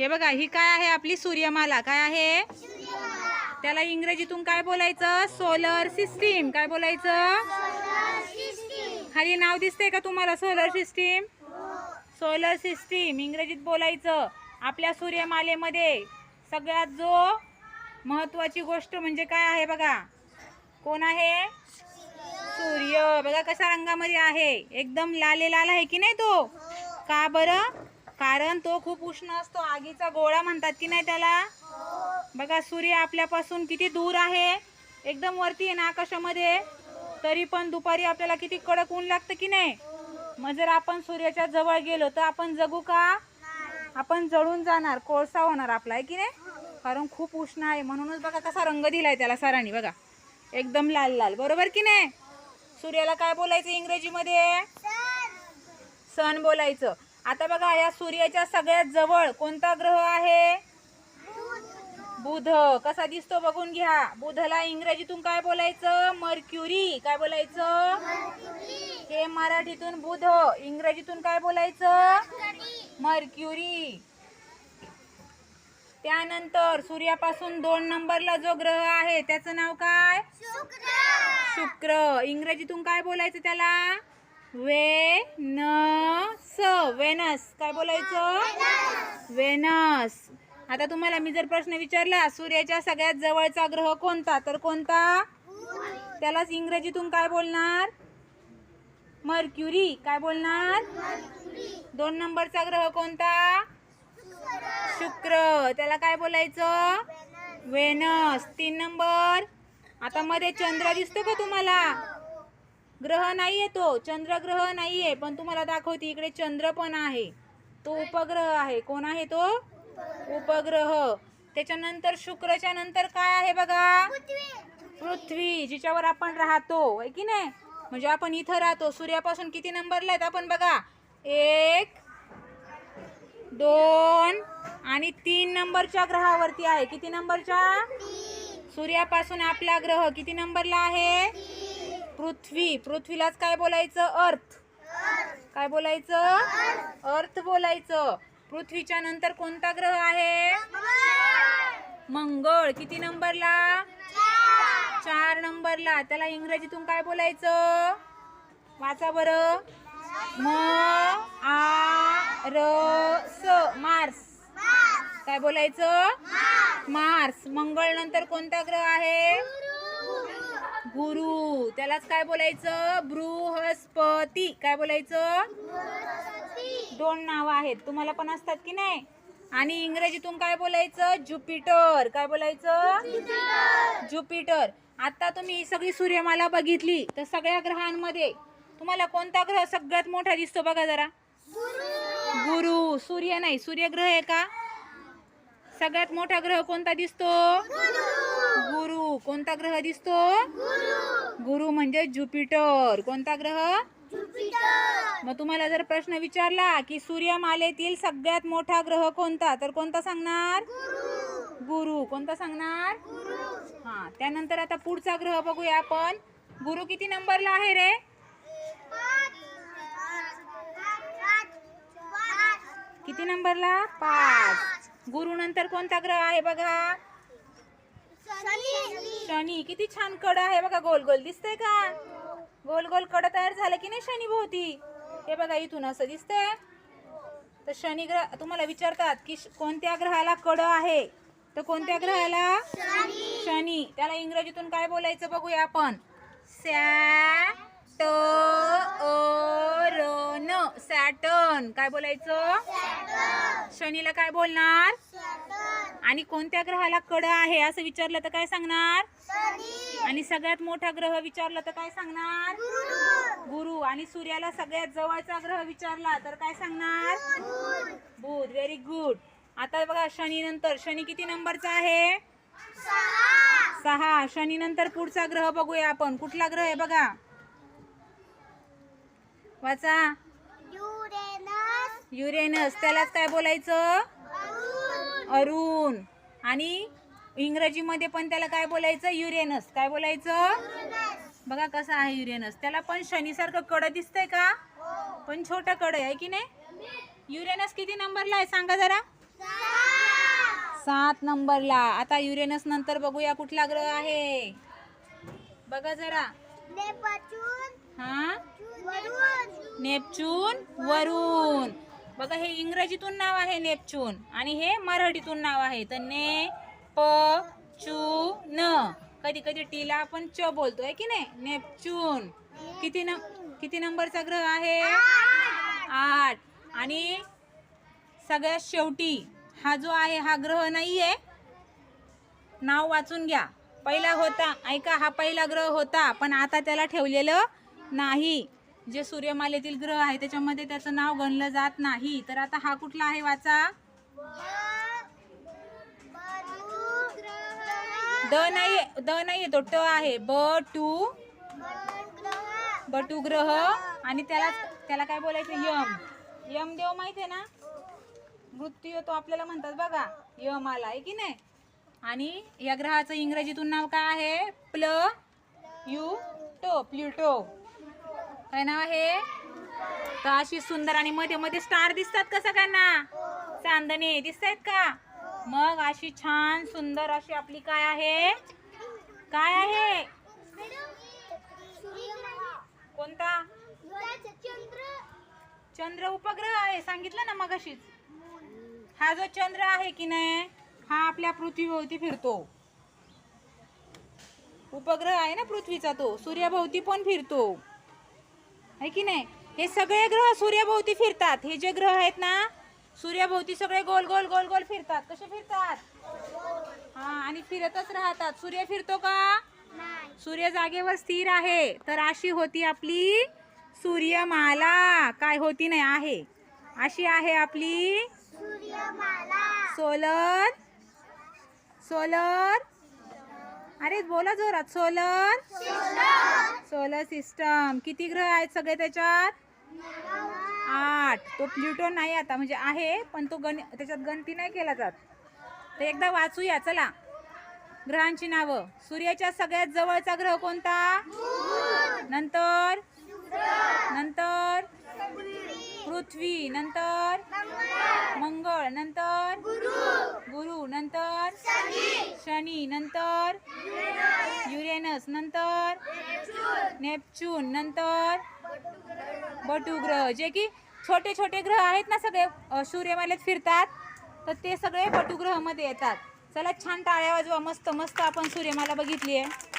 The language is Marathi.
हे बघा ही काय आहे आपली सूर्यमाला? काय आहे? त्याला इंग्रजीतून काय बोलायचं? सोलर सिस्टीम काय बोलायचं? खाली नाव दिसते का तुम्हाला? सोलर सिस्टीम सोलर सिस्टीम इंग्रजीत बोलायचं. आपल्या सूर्यमालेमध्ये सगळ्यात जो महत्वाची गोष्ट म्हणजे काय आहे बघा? कोण आहे? सूर्य. बघा कशा रंगामध्ये आहे. एकदम लाले लाल आहे की नाही तो? का बरं? कारण तो खूप उष्ण असतो. आगीचा गोळा म्हणतात की नाही त्याला? बघा सूर्य आपल्यापासून किती दूर आहे? एकदम वरती आहे ना आकाशामध्ये. तरी पण दुपारी आपल्याला किती कडक ऊन लागतं की नाही? मग जर आपण सूर्याच्या जवळ गेलो तर आपण जगू का? आपण जळून जाणार. कोळसा होणार आपला आहे की नाही? कारण खूप उष्ण आहे. म्हणूनच बघा कसा रंग दिलाय त्याला सरांनी बघा. एकदम लाल लाल. बरोबर की नाही? सूर्याला काय बोलायचं इंग्रजीमध्ये? सन बोलायचं. आता बघा या सूर्याच्या सगळ्यात जवळ कोणता ग्रह आहे? बुध. कसा दिसतो बघून घ्या. बुधला इंग्रजीतून काय बोलायचं? मर्क्युरी. काय बोलायचं? हे मराठीतून बुध. इंग्रजीतून काय बोलायचं? मर्क्युरी. त्यानंतर सूर्यापासून दोन नंबरला जो ग्रह आहे त्याचं नाव काय? शुक्र. इंग्रजीतून काय बोलायचं त्याला? वेनस. वेनस. काय बोलायचं? वेनस. आता तुम्हाला मी जर प्रश्न विचारला सूर्याच्या सगळ्यात जवळचा ग्रह कोणता? तर कोणता? त्यालाच इंग्रजीतून काय बोलणार? मर्क्युरी. काय बोलणार? दोन नंबरचा ग्रह कोणता? शुक्र. त्याला काय बोलायचं? वेनस. तीन नंबर. आता मध्ये चंद्र दिसतो का तुम्हाला? ग्रह नाहीये तो चंद्रग्रह नाहीये पण तुम्हाला दाखवते इकडे चंद्र पण आहे. तो उपग्रह आहे. कोण आहे तो? उपग्रह. त्याच्यानंतर शुक्रच्या नंतर काय आहे बघा? पृथ्वी जिच्यावर आपण राहतो. आहे की नाही? म्हणजे आपण इथं राहतो. सूर्यापासून किती नंबरला आहेत आपण बघा? एक दोन आणि तीन नंबरच्या ग्रहावरती आहे. किती नंबरच्या? सूर्यापासून आपला ग्रह किती नंबरला आहे? पृथ्वी. पृथ्वीलाच काय बोलायचं? अर्थ काय बोलायचं? अर्थ बोलायचं. पृथ्वीच्या नंतर कोणता ग्रह आहे? मंगळ. किती नंबरला? चार नंबरला. त्याला इंग्रजीतून काय बोलायचं? वाचा बरं. म आ र स मार्स काय बोलायचं? मार्स मंगळ नंतर कोणता ग्रह आहे? गुरु. त्यालाच काय बोलायचं? बृहस्पती. काय बोलायचं? दोन नावं आहेत. तुम्हाला पण असतात की नाही? आणि इंग्रजीतून काय बोलायचं? ज्युपिटर. काय बोलायचं? ज्युपिटर. आता तुम्ही सगळी सूर्यमाला बघितली तर सगळ्या ग्रहांमध्ये तुम्हाला कोणता ग्रह सगळ्यात मोठा दिसतो बघा जरा? गुरु. सूर्य नाही. सूर्यग्रह आहे का? सगळ्यात मोठा ग्रह कोणता दिसतो? गुरु. कोणता ग्रह दिसतो? गुरु. म्हणजे ज्युपिटर. कोणता ग्रह? मग तुम्हाला जर प्रश्न विचारला की सूर्यमालेतील सगळ्यात मोठा ग्रह कोणता तर कोणता सांगणार? गुरु. कोणता सांगणार? हा त्यानंतर आता पुढचा ग्रह बघूया आपण. गुरु किती नंबरला आहे रे? किती नंबरला? पाच. गुरु नंतर कोणता ग्रह आहे बघा? शनी. किती छान कड आहे बघा गोल गोल. दिसतंय का? गोल गोल कड तयार झालं की नाही शनी भोवती? हे बघा इथून असं दिसतंय. तर शनी ग्रह तुम्हाला विचारतात की कोणत्या ग्रहाला कड आहे? तर कोणत्या ग्रहाला? शनी. त्याला इंग्रजीतून काय बोलायचं बघूया आपण? सॅटर्न. सॅटर्न काय बोलायचं? शनीला काय बोलणार? आणि कोणत्या ग्रहाला कड आहे असं विचारलं तर काय सांगणार? आणि सगळ्यात मोठा ग्रह विचारला तर काय सांगणार? गुरु आणि सूर्याला सगळ्यात जवळचा ग्रह विचारला तर काय सांगणार? बुध. व्हेरी गुड आता बघा शनी नंतर शनी किती नंबरचा आहे? सहा. शनी नंतर पुढचा ग्रह बघूया आपण. कुठला ग्रह आहे बघा? वाचा. युरेनस. त्यालाच काय बोलायचं? अरुण. आणि इंग्रजीमध्ये पण त्याला काय बोलायचं? युरेनस काय बोलायचं? बघा कसं आहे युरेनस त्याला पण शनीसारखं कड दिसतंय का? पण छोटं कड आहे की नाही? युरेनस किती नंबरला आहे? सांगा जरा. सात नंबरला आता युरेनस नंतर बघूया कुठला ग्रह आहे. बघा जरा. हा? नेपच्यून वरून बघा हे इंग्रजीतून नाव आहे नेपच्यून आणि हे मराठीतून नाव आहे. तर ने प चू न. कधी कधी टीला आपण च बोलतोय की नाही? नेपच्यून. किती न किती नंबरचा ग्रह आहे? आठ. आणि सगळ्यात शेवटी हा जो आहे हा ग्रह नाहीये. नाव वाचून घ्या. पहिला होता ऐका हा पहिला ग्रह होता पण आता त्याला ठेवलेलं नाही. जे सूर्यमालेतील ग्रह आहे त्याच्यामध्ये त्याचं नाव गणलं जात नाही. तर आता हा कुठला आहे वाचा? द नाही द नाही तो ट आहे. ब टू बटू ग्रह. आणि त्याला त्याला काय बोलायचं? यम. यम देव माहिती आहे ना? मृत्यू तो आपल्याला म्हणतात बघा. यम आला आहे की नाही? आणि या ग्रहाचं इंग्रजीतून नाव काय आहे? प्ल यू टो प्ल्युटो काय नाव आहे? तर अशी सुंदर आणि मध्ये मध्ये स्टार दिसतात का सगळ्यांना? चांदणे दिसत आहेत का? मग अशी छान सुंदर अशी आपली काय आहे? काय आहे? कोणता? चंद्र उपग्रह आहे सांगितलं ना मग हा जो चंद्र आहे की नाही हा आपल्या पृथ्वीभोवती फिरतो. उपग्रह आहे ना पृथ्वीचा तो. सूर्याभोवती पण फिरतो. आहे की नाही? हे सगळे ग्रह सूर्याभोवती फिरतात. हे जे ग्रह आहेत ना सूर्याभोवती सगळे गोल गोल गोल गोल फिरतात. कसे फिरतात? हा आणि फिरतच राहतात. सूर्य फिरतो का? सूर्य जागेवर स्थिर आहे. तर अशी होती आपली सूर्यमाला. काय होती नाही आहे. अशी आहे आपली सोलर सोलर अरे बोला जोरात. सोलर? Solar system. किती ग्रह आहेत सगळे त्याच्यात? आठ. तो प्ल्युटो नाही आता म्हणजे आहे पण तो गण त्याच्यात गणती नाही केला जात. तर एकदा वाचूया चला. ग्रहांची नावं. सूर्याच्या सगळ्यात जवळचा ग्रह कोणता? नंतर? नंतर? पृथ्वी. नंतर मंगळ नंतर गुरु नंतर शनी नंतर युरेनस नंतर नेपच्यून नंतर बटू ग्रह जे की छोटे छोटे ग्रह आहेत ना सगळे सूर्यमालेत फिरतात तर ते सगळे बटू मध्ये येतात. चला छान टाळ्या वाजवा. मस्त मस्त आपण सूर्यमाला बघितली आहे